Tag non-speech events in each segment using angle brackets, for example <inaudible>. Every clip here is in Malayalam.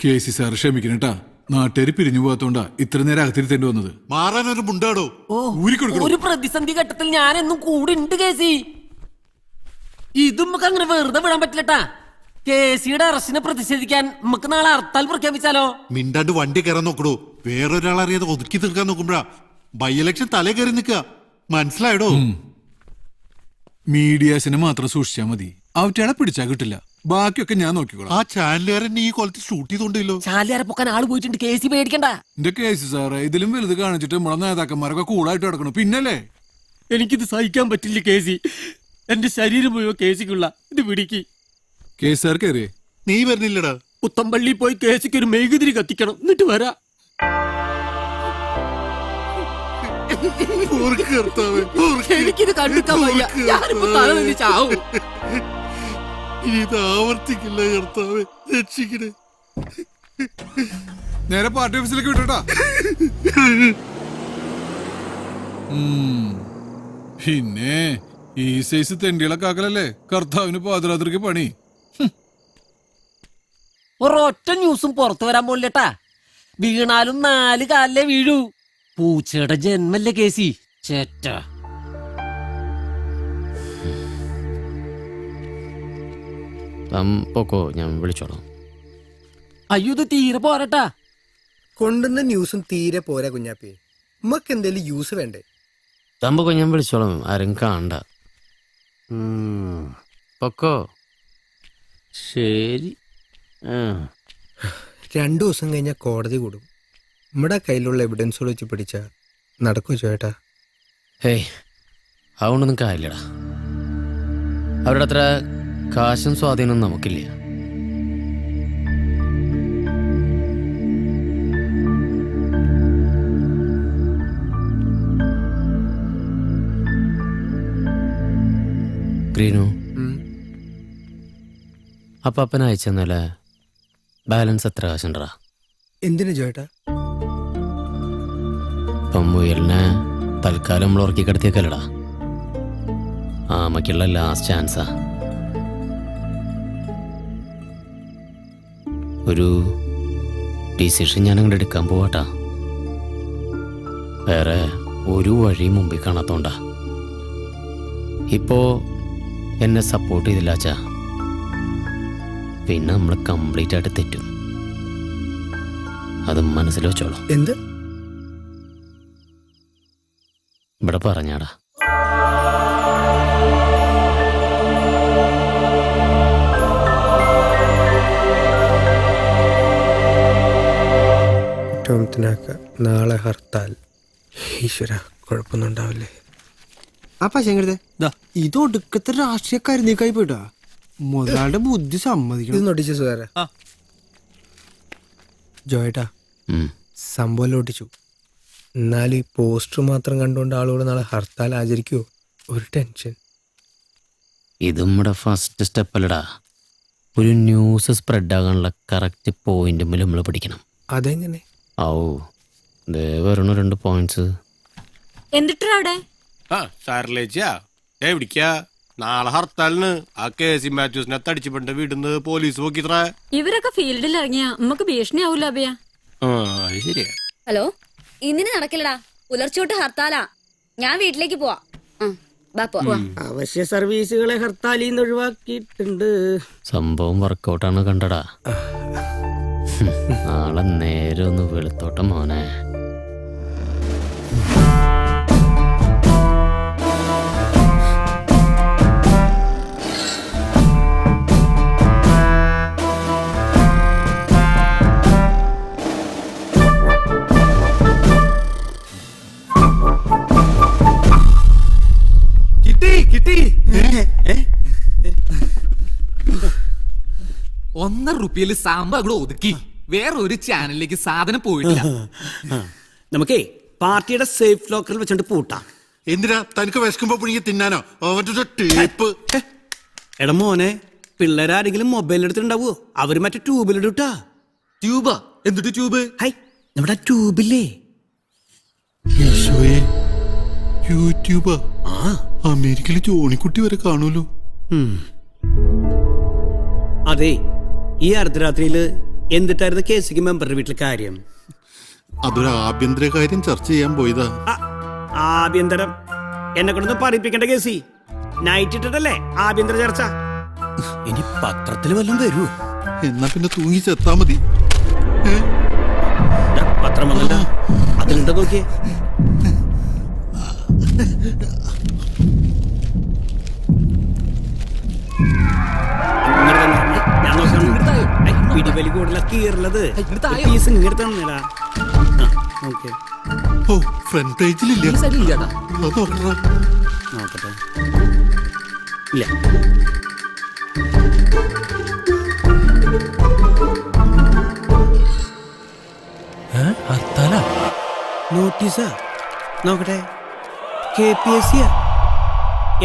കെ സി സാർ ക്ഷമിക്കണട്ടാ നാട്ടുകാർ പിരിഞ്ഞു പോകാത്തോണ്ടാ ഇത്ര നേരം അകത്തിരുത്തേണ്ടി വന്നത്. മാറാൻ ഒരു മുണ്ടാടോ ഊരിക്കൊടുക്കണോ? ഒരു പ്രതിസന്ധി ഘട്ടത്തിൽ ഞാനെന്നും കൂടെ ഉണ്ട് കേസി ഇതും നമുക്ക് അങ്ങനെ വെറുതെ വിടാൻ പറ്റില്ലട്ടാ കേസിയുടെ അറസ്റ്റിനെ പ്രതിഷേധിക്കാൻ നമുക്ക് നാളെ ഹർത്താൽ പ്രഖ്യാപിച്ചാലോ? മിണ്ടാണ്ട് വണ്ടി കയറാൻ നോക്കടോ. വേറൊരാൾ അറിയാതെ ഒതുക്കി തീർക്കാൻ നോക്കുമ്പോഴാ ബൈ ഇലക്ഷൻ തലേ കയറി നിൽക്കുക മനസ്സിലായടോ? മീഡിയാസിനെ മാത്രം സൂക്ഷിച്ചാ മതി. അവറ്റകളെ പിടിച്ചാ കിട്ടില്ല. ബാക്കിയൊക്കെ ഞാൻ നോക്കിക്കോളാം. ആ ചാനലുകാരൻ ഈ കൊലത്തിൽ ഷൂട്ട് ചെയ്തോണ്ടല്ലോ. ചാലിയാരെ പൊക്കാൻ ആൾ പോയിട്ടുണ്ട്. കേസി പേടിക്കണ്ട. എന്റെ കേസ് സാറേ ഇതിലും വലുത് കാണിച്ചിട്ട് നമ്മളെ നേതാക്കന്മാരൊക്കെ കൂളായിട്ട് കിടക്കണം പിന്നല്ലേ? എനിക്കിത് സഹിക്കാൻ പറ്റില്ല കേസി. എന്റെ ശരീരം മുഴുവൻ കേസിക്കുള്ള ഇത് പിടിക്ക്. കേസ് സാർ കയറിയേ നീ വരുന്നില്ലടാ. പുത്തമ്പള്ളി പോയി കേസിക്ക് ഒരു മെഴുകുതിരി കത്തിക്കണം. എന്നിട്ട് വരാ. എനിക്കിത് കണ്ടിക്കാൻ വയ്യ. ഞാനിപ്പോ തല തന്നെ ചാവും ഇനി ഇത് ആവർത്തിക്കില്ല കർത്താവെ രക്ഷിക്കണേ. നേരെ പാർട്ടി ഓഫീസിലേക്ക് വിട്ടോട്ടാ. പിന്നെ ഈ സൈസ് തെണ്ടികളെ കാക്കലല്ലേ? കർത്താവിന് പാതിരാത്രിക്ക് പണി. ഒരൊറ്റ ന്യൂസും പുറത്തു വരാൻ പോലില്ലട്ടാ വീണാലും നാല് കാലിലെ വീഴൂ. പൂച്ചയുടെ ജന്മല്ലേ കേസി? ചേറ്റ താൻ പൊക്കോ ഞാൻ വിളിച്ചോളാം. അയ്യോ ഇത് തീരെ പോരട്ടാ. കൊണ്ടുവന്ന ന്യൂസും തീരെ പോരാ കുഞ്ഞാപ്പി. ഉമ്മക്ക് എന്തേലും യൂസ് വേണ്ടേ? താൻ പൊക്കോ ഞാൻ വിളിച്ചോളാം ആരും കാണണ്ട. പൊക്കോ. ശരി. ആ. രണ്ടു ദിവസം കഴിഞ്ഞാൽ കോടതി കൂടും. നമ്മുടെ കയ്യിലുള്ള എവിഡൻസുകൾ വെച്ച് പിടിച്ച നടക്കൂ ചേട്ടാ? ഹേയ് അതുകൊണ്ടൊന്നും കാര്യമില്ലടാ. അവരുടെ അത്ര കാശും സ്വാധീനം നമുക്കില്ല? ഗ്രീനു അപ്പൊ അപ്പന അയച്ചെന്നല്ലേ ബാലൻസ് എത്ര കാശുണ്ടടാ? എന്തിനു ചേട്ടാ ഇപ്പം മുയലിനെ തൽക്കാലം നമ്മൾ ഉറക്കി കിടത്തിയേക്കല്ലടാ. ആമയ്ക്കുള്ള ലാസ്റ്റ് ചാൻസാ ഒരു ഡിസിഷൻ ഞാൻ അങ്ങോട്ട് എടുക്കാൻ പോവാട്ടാ. വേറെ ഒരു വഴി മുമ്പിൽ കാണാത്തോണ്ടാ. ഇപ്പോ എന്നെ സപ്പോർട്ട് ചെയ്തില്ല അച്ഛാ. പിന്നെ നമ്മൾ കംപ്ലീറ്റ് ആയിട്ട് തെറ്റും. അത് മനസ്സിൽ വെച്ചോളാം. എന്ത്? ഇവിടെ പറഞ്ഞാടാ. ടോമത്തിനാക്ക നാളെ ഹർത്താൽ. ഈശ്വര കുഴപ്പമൊന്നും ഉണ്ടാവില്ലേ ആ പശങ്കരുത് ഇത് ഒടുക്കത്തെ രാഷ്ട്രീയക്കാരി പോയിട്ടാ? മുതലാളുടെ ബുദ്ധി ഇത് സമ്മതിക്കണം സുധാര ജോയേട്ടാ. സംഭവം ഒട്ടിച്ചു. എന്നാലും ഈ പോസ്റ്റർ മാത്രം കണ്ടുകൊണ്ട് ആളുകൾ നാളെ ഹർത്താൽ ആചരിക്കുവോ? ഒരു ടെൻഷൻ. ഇത് നമ്മുടെ ഫസ്റ്റ് സ്റ്റെപ്പ് അല്ലടാ. ഒരു ന്യൂസ് സ്പ്രെഡ് ആകാനുള്ള കറക്റ്റ് പോയിന്റ് നമ്മൾ പിടിക്കണം അതെങ്ങനെ? ഔ ദേ വരണു രണ്ട് പോയിന്റ്സ് എന്നിട്ടാ അവിടെ ആ സാറിലേച്ചാ എവിടിക്കാ നാളെ ഹർത്താലിന് ആ കെ സി മാത്യൂസിനെ തടിച്ചുപെട്ട വീടിന്ന് പോലീസ് നോക്കിത്ര ഇവരൊക്കെ ഫീൽഡിൽ ഇറങ്ങിയാ നമുക്ക് ഭീഷണി ആവൂല അഭയ. ആ അത് ശരിയാ. ഹലോ ഇന്നിന് നടക്കില്ലടാ. പുലർച്ചോട്ട് ഹർത്താലാ. ഞാൻ വീട്ടിലേക്ക് പോവാ. ആ, ബാ പോവാ. അവശ്യ സർവീസുകളെ ഹർത്താലിൽ നിന്ന് ഒഴിവാക്കിയിട്ടുണ്ട്. സംഭവം വർക്കൗട്ടാണ് കണ്ടടാ. നാളെ നേരെ ഒന്ന് വെളുത്തോട്ടം മോനെ. കിട്ടി കിട്ടി. ഒന്നര റുപ്യയിൽ സാമ്പാർ കൂടെ ഒതുക്കി. വേറെ ഒരു ചാനലിലേക്ക് സാധനം പോയിട്ടില്ല. <laughs> നമുക്കേ പാർട്ടിയുടെ സേഫ് ലോക്കറിൽ വെച്ചോണ്ട് പൂട്ടാം. എന്തിനാ? തനിക്ക് വിശക്കുമ്പോ പുഴുങ്ങി തിന്നാനോ? അവന്റെ ടേപ്പ് എടാ മോനെ പിള്ളേരാരെങ്കിലും മൊബൈൽ എടുത്തിട്ടുണ്ടാവോ അവർ മറ്റേ ട്യൂബിലിട്ടാ ട്യൂബാ എന്തിട്ട് ട്യൂബ് ഹൈ നമ്മുടെ ട്യൂബില്ലേ യൂട്യൂബാ? അമേരിക്കയിൽ ജോണിക്കുട്ടി വരെ കാണുമല്ലോ. അതെ ഈ അർദ്ധരാത്രിയിൽ എന്നിട്ടായിരുന്നു കേസിക്ക് മെമ്പറുടെ വീട്ടിലെ കാര്യം. അതൊരു ആഭ്യന്തര കാര്യം ചർച്ച ചെയ്യാൻ പോയതാ. ആ, ആഭ്യന്തരം. എന്നെ കൊണ്ടൊന്ന് പറയിപ്പിക്കേണ്ട കേസി നൈറ്റ് ഇട്ടിട്ടല്ലേ ആഭ്യന്തര ചർച്ച? ഇനി പത്രത്തിൽ വല്ലതും തരൂ. എന്നാ പിന്നെ തൂങ്ങി ചെത്താ മതി പത്രം വന്നല്ല. അതിലുണ്ടോ നോക്കിയേ? പിടിവലി കൂടുതലൊക്കെ കീറുള്ളത് പീസ് ഇങ്ങോട്ട് തന്നിടാ. ഓക്കെ. ഓ ഫ്രണ്ട് പേജിലില്ല നോക്കട്ടെ. ഇല്ല. നോട്ടീസാ? നോക്കട്ടെ. കെ പി എസ് സിയാ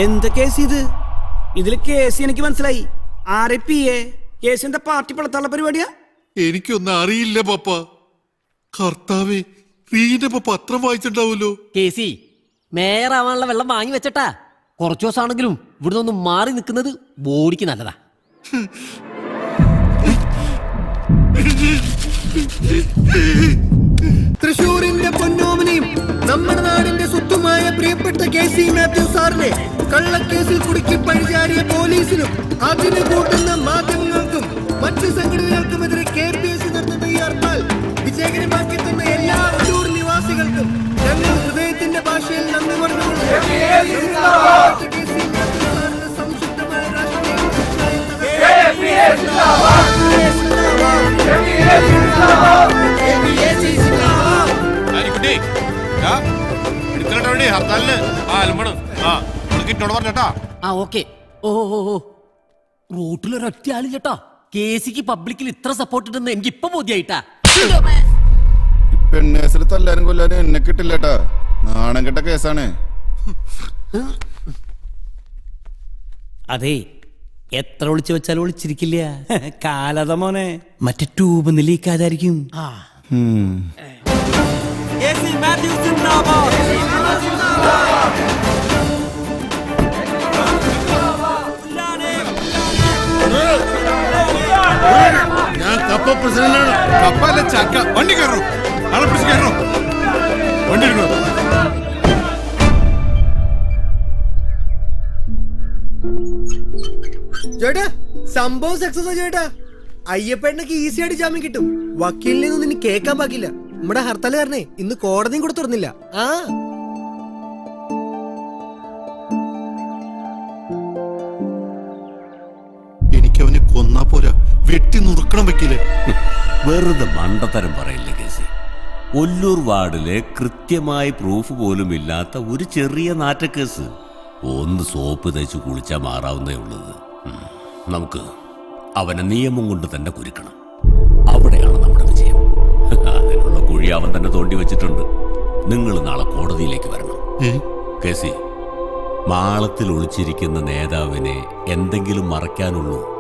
എന്താ കേസ് ഇത്? ഇതിൽ കേസ് എനിക്ക് മനസ്സിലായി. ആരെ പി എ? എന്താ പാർട്ടി പിളത്തുള്ള പരിപാടിയാ? എനിക്കൊന്നും അറിയില്ല പപ്പ. കർത്താവേ റീന്റെ പത്രം വായിച്ചിട്ടുണ്ടാവുമല്ലോ. കേസി മേയറാവാനുള്ള വെള്ളം വാങ്ങി വെച്ചട്ടാ. കുറച്ചു ദിവസമാണെങ്കിലും ഇവിടുന്ന് ഒന്ന് മാറി നിൽക്കുന്നത് ബോഡിക്ക് നല്ലതാ. തൃശൂരിന്റെ പൊന്നോമനിയും നമ്മുടെ നാടിന്റെ സ്വത്തുമായ പ്രിയപ്പെട്ട കെ സി മാത്യു സാറിനെ കള്ളക്കേസിൽ കുടുക്കി പഴിചാരിയ പോലീസിനും അതിന് കൂട്ടുന്ന മാധ്യമങ്ങൾക്കും മറ്റ് സംഘടനകൾക്കുമെതിരെ കെ പി എസ് നടത്തുന്ന ഈ ഹർത്താൽ വിജയകരമാക്കി തന്ന എല്ലാ ഉള്ളൂർ നിവാസികൾക്കും ഞങ്ങൾ ഹൃദയത്തിന്റെ ഭാഷയിൽ നന്ദി പറഞ്ഞുകൊണ്ട് സംശുദ്ധമായ ഹർത്താലിന്. ആ അലമ്പണ് ആ പറഞ്ഞട്ടാ ആ ഓക്കെ. ഓ ഓ ഓ ഒരൊറ്റ കേസിക്ക് പബ്ലിക്കിൽ ഇത്ര സപ്പോർട്ട് ഉണ്ടെന്ന് എനിക്ക് ഇപ്പൊ ബോധ്യായിട്ടാ. പെണ്ണേസിൽ തല്ലാനും കൊല്ലാനും എന്നെ കിട്ടില്ലട്ടാ. നാണം കെട്ട കേസാണ്. അതെ എത്ര ഒളിച്ചു വെച്ചാലും ഒളിച്ചിരിക്കില്ല. <laughs> കാലത മോനെ. മറ്റേ ട്യൂബ് ലീക്കാതായിരിക്കും മാത്യു ഞാൻ കപ്പ പ്രസിഡന്റാണ്. കപ്പല്ല ചക്ക. വണ്ടി കയറോ. ആളെ പിടിച്ച് കയറോ. വണ്ടി എടുക്കണോ ചേട്ടാ സംഭവം സക്സസ് ചേട്ടാ അയ്യപ്പേട്ടനൊക്കെ ഈസി ആയിട്ട് ജാമ്യം കിട്ടും. വക്കീലിനെ ഒന്നും നിന്നെ കേൾക്കാൻ പാകില്ല നമ്മുടെ ഹർത്താൽ കാരണേ ഇന്ന് കോടതിയും കൂടെ തുറന്നില്ല. ആ. വെട്ടി നുറുക്കണം വെക്കില്ലേ വെറുതെ മണ്ടത്തരം പറയില്ല കേസി? ഒല്ലൂർ വാർഡിലെ കൃത്യമായി പ്രൂഫ് പോലും ഇല്ലാത്ത ഒരു ചെറിയ നാറ്റക്കേസ്. ഒന്ന് സോപ്പ് തേച്ച് കുളിച്ചാൽ മാറാവുന്നേ ഉള്ളത്. നമുക്ക് അവനെ നിയമം കൊണ്ട് തന്നെ കുരുക്കണം. അവിടെയാണ് നമ്മുടെ വിജയം. <laughs> അതിനുള്ള കുഴി അവൻ തന്നെ തോണ്ടി വെച്ചിട്ടുണ്ട്. നിങ്ങൾ നാളെ കോടതിയിലേക്ക് വരണം? കേസി മാളത്തിൽ ഒളിച്ചിരിക്കുന്ന നേതാവിനെ എന്തെങ്കിലും മറയ്ക്കാനുള്ളൂ.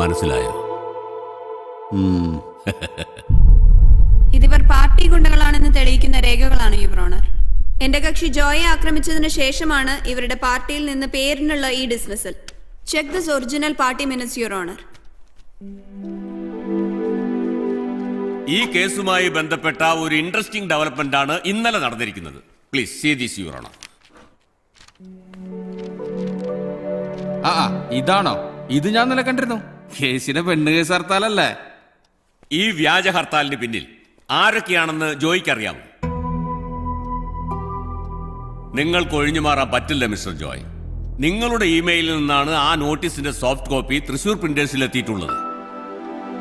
മനസ്സിലായോ? ഇതിവർ പാർട്ടി ഗുണ്ടകളാണെന്ന് തെളിയിക്കുന്ന രേഖകളാണ് യുവറോണർ എന്റെ കക്ഷി ജോയെ ആക്രമിച്ചതിന് ശേഷമാണ് ഇവരുടെ പാർട്ടിയിൽ നിന്ന് പേരിനുള്ള ഈ dismissal. Check this original party minutes your honour. ഈ കേസുമായി ബന്ധപ്പെട്ട ഒരു ഇൻട്രസ്റ്റിംഗ് ഡെവലപ്മെന്റ് ആണ് ഇന്നലെ നടന്നിരിക്കുന്നത്. Please see this your honour. ആ ആ, ഇതാണോ? ഇത് ഞാൻ നില കണ്ടിരുന്നു. കേസിനെ പെണ്ണ് കേസ് ഹർത്താലല്ലേ? ഈ വ്യാജ ഹർത്താലിന് പിന്നിൽ ആരൊക്കെയാണെന്ന് ജോയ്ക്ക് അറിയാമോ നിങ്ങൾക്ക് ഒഴിഞ്ഞു മാറാൻ പറ്റില്ല മിസ്റ്റർ ജോയ്. നിങ്ങളുടെ ഇമെയിലിൽ നിന്നാണ് ആ നോട്ടീസിന്റെ സോഫ്റ്റ് കോപ്പി തൃശൂർ പ്രിന്റേഴ്സിൽ എത്തിയിട്ടുള്ളത്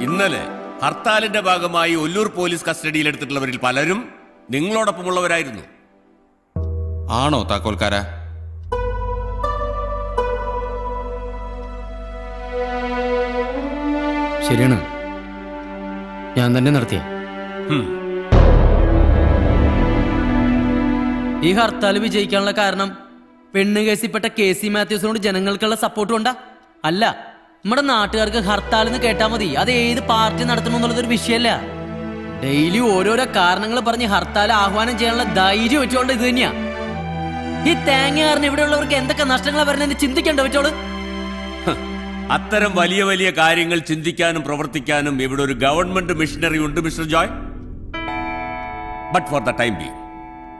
ഇന്നലെ ഹർത്താലിന്റെ ഭാഗമായി ഒല്ലൂർ പോലീസ് കസ്റ്റഡിയിലെടുത്തിട്ടുള്ളവരിൽ പലരും നിങ്ങളോടൊപ്പമുള്ളവരായിരുന്നു. ആണോ താക്കോൽക്കാര? ശരിയാണ്. ഞാൻ തന്നെ നടത്തിയ. ഈ ഹർത്താൽ വിജയിക്കാനുള്ള കാരണം പെണ്ണ് കേസിൽപ്പെട്ട കെ സി മാത്യൂസിനോട് ജനങ്ങൾക്കുള്ള സപ്പോർട്ട് കൊണ്ടാ അല്ല. നമ്മുടെ നാട്ടുകാർക്ക് ഹർത്താൽ എന്ന് കേട്ടാ മതി. അത് ഏത് പാർട്ടി നടത്തണം എന്നുള്ളതൊരു വിഷയമല്ല. ഡെയിലി ഓരോരോ കാരണങ്ങൾ പറഞ്ഞ് ഹർത്താൽ ആഹ്വാനം ചെയ്യാനുള്ള ധൈര്യം വെച്ചോണ്ട് ഇത് തന്നെയാ. ഈ തേങ്ങ കാരണം ഇവിടെയുള്ളവർക്ക് എന്തൊക്കെ നഷ്ടങ്ങളാണ് വരുന്നതെന്ന് ചിന്തിക്കണ്ട വെച്ചോൾ? അത്തരം വലിയ വലിയ കാര്യങ്ങൾ ചിന്തിക്കാനും പ്രവർത്തിക്കാനും ഇവിടെ ഒരു ഗവൺമെന്റ് മിഷനറി ഉണ്ട് mister Joy. But for the time be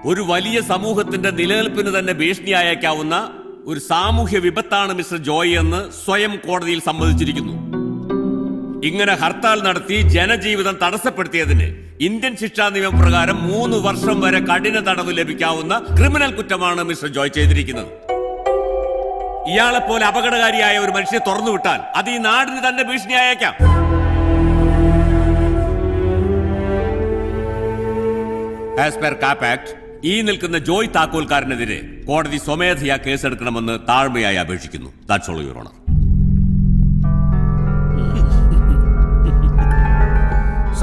ഒരു വലിയ സമൂഹത്തിന്റെ നിലനിൽപ്പിന് തന്നെ ഭീഷണിയായേക്കാവുന്ന ഒരു സാമൂഹ്യ വിപത്താണ് മിസ്റ്റർ ജോയ് എന്ന് സ്വയം കോടതിയിൽ സമ്മതിച്ചിരിക്കുന്നു. ഇങ്ങനെ ഹർത്താൽ നടത്തി ജനജീവിതം തടസ്സപ്പെടുത്തിയതിന് ഇന്ത്യൻ ശിക്ഷാ നിയമപ്രകാരം മൂന്ന് വർഷം വരെ കഠിന തടവ് ലഭിക്കാവുന്ന ക്രിമിനൽ കുറ്റമാണ് മിസ്റ്റർ ജോയ് ചെയ്തിരിക്കുന്നത്. ഇയാളെ പോലെ അപകടകാരിയായ ഒരു മനുഷ്യനെ തുറന്നു വിട്ടാൽ അത് ഈ നാടിന് തന്നെ ഭീഷണിയായേക്കാം ആസ് പെർ കാപ്പ് ആക്ട് ഈ നിൽക്കുന്ന ജോയ് താക്കോൽക്കാരനെതിരെ കോടതി സ്വമേധയാ കേസെടുക്കണമെന്ന് താഴ്മയായി അപേക്ഷിക്കുന്നു. ദാറ്റ്സ് ഓൾ യുവർ ഓണർ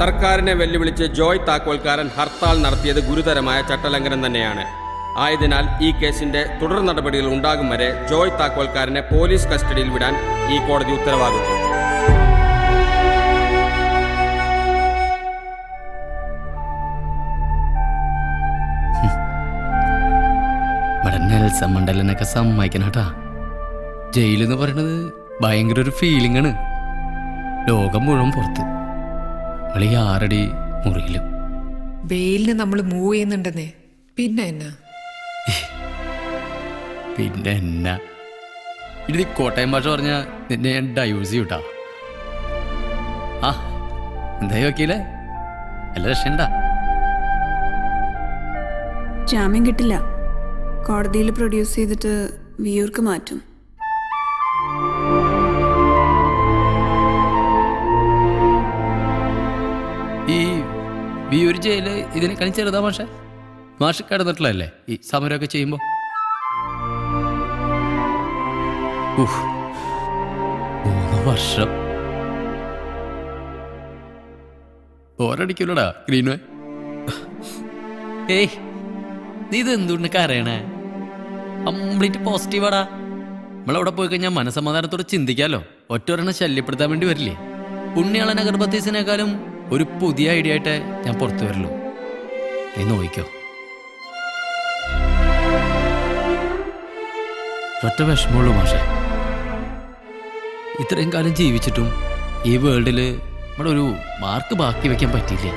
സർക്കാരിനെ വെല്ലുവിളിച്ച് ജോയ് താക്കോൽക്കാരൻ ഹർത്താൽ നടത്തിയത് ഗുരുതരമായ ചട്ടലംഘനം തന്നെയാണ്. ആയതിനാൽ ഈ കേസിന്റെ തുടർ നടപടികൾ ഉണ്ടാകും വരെ ജോയ് താക്കോൽക്കാരനെ പോലീസ് കസ്റ്റഡിയിൽ വിടാൻ ഈ കോടതി ഉത്തരവാകുന്നു. നെൽസൺ മണ്ഡലനൊക്കെ സമ്മതിക്കണം കേട്ടാ. ജയിലെന്ന് പറയണത് ഭയങ്കര ഒരു ഫീലിംഗ് ആണ്. ലോകം മുഴുവൻ പുറത്ത്. നമ്മളീ ആറടി മുറിയിലും. വെയിലിന് നമ്മൾ മൂവ് ചെയ്യുന്നുണ്ടെന്നേ. പിന്നെ എന്നാ? പിന്നെ എന്നാ? ഇത് കോട്ടയം ഭാഷ പറഞ്ഞ നിന്നെ ഞാൻ ഡൈവേഴ്സ് ചെയ്യൂട്ടാ. ആ എന്തായി വക്കീലേ? അല്ല രക്ഷണ്ട ജാമ്യം കിട്ടില്ല. കോടതിയിൽ പ്രൊഡ്യൂസ് ചെയ്തിട്ട് വിയൂർക്ക് മാറ്റും. ഈ വിയൂർ ജയിൽ ഇതിനേക്കാളും ചെറുതാ മാഷെ. മാഷ് കിടന്നിട്ടുള്ളതല്ലേ? ഈ സമരമൊക്കെ ചെയ്യുമ്പോൾ വർഷം. ഓരടിക്കൂലടാ ഗ്രീൻവേ. ഏയ് നീ ഇത് എന്തുകൊണ്ട് കരയണേ? കംപ്ലീറ്റ് പോസിറ്റീവാടാ. നമ്മളവിടെ പോയി കഴിഞ്ഞാൽ മനസമാധാനത്തോടെ ചിന്തിക്കാലോ. ഒറ്റൊരെണ്ണം ശല്യപ്പെടുത്താൻ വേണ്ടി വരില്ലേ? പുണ്യാളന ഗർഭത്തീസിനേക്കാളും ഒരു പുതിയ ഐഡിയ ആയിട്ട് ഞാൻ പുറത്തു വരല്ലോ നീ നോയിക്കോ. ഒറ്റ വിഷമമുള്ളൂ മാഷെ. ഇത്രയും കാലം ജീവിച്ചിട്ടും ഈ വേൾഡിൽ നമ്മുടെ ഒരു മാർക്ക് ബാക്കി വെക്കാൻ പറ്റിയില്ല.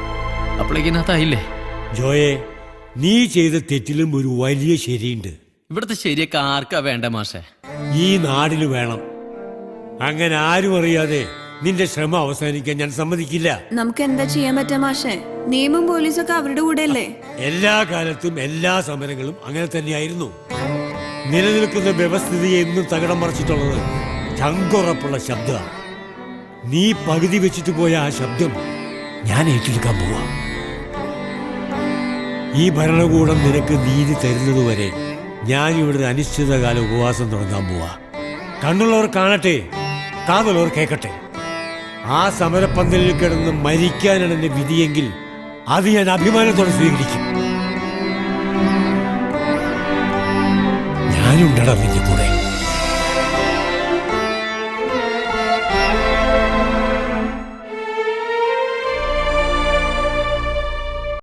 അപ്പോഴേക്കിനകത്തായില്ലേ ജോയെ നീ ചെയ്ത തെറ്റിലും ഒരു വലിയ ശരിയുണ്ട്. ഇവിടുത്തെ ശരിയൊക്കെ ആർക്കാ വേണ്ട മാഷെ? ഈ നാടിന് വേണം. അങ്ങനെ ആരും അറിയാതെ നിന്റെ ശ്രമം അവസാനിക്കാൻ ഞാൻ സമ്മതിക്കില്ല. നമുക്ക് എന്താ ചെയ്യാൻ പറ്റാ മാഷെ? നിയമം പോലീസൊക്കെ അവരുടെ കൂടെ അല്ലേ എല്ലാ കാലത്തും എല്ലാ സമരങ്ങളും അങ്ങനെ തന്നെയായിരുന്നു. നിലനിൽക്കുന്ന വ്യവസ്ഥിതിയെ എന്നും തകിടം മറിച്ചിട്ടുള്ളത് ചങ്കുറപ്പുള്ള ശബ്ദമാണ്. നീ പകുതി വെച്ചിട്ട് പോയ ആ ശബ്ദം ഞാൻ ഏറ്റെടുക്കാൻ പോവാ. ഈ ഭരണകൂടം നിനക്ക് നീതി തരുന്നതുവരെ ഞാൻ ഇവിടെ അനിശ്ചിതകാല ഉപവാസം തുടങ്ങാൻ പോവാ. കണ്ണുള്ളവർ കാണട്ടെ കാതുള്ളവർ കേൾക്കട്ടെ. ആ സമരപ്പന്തലിൽ കിടന്ന് മരിക്കാനാണ് എന്റെ വിധിയെങ്കിൽ അത് ഞാൻ അഭിമാനത്തോടെ സ്വീകരിക്കും. ഞാനുണ്ടടാ നിന്റെ കൂടെ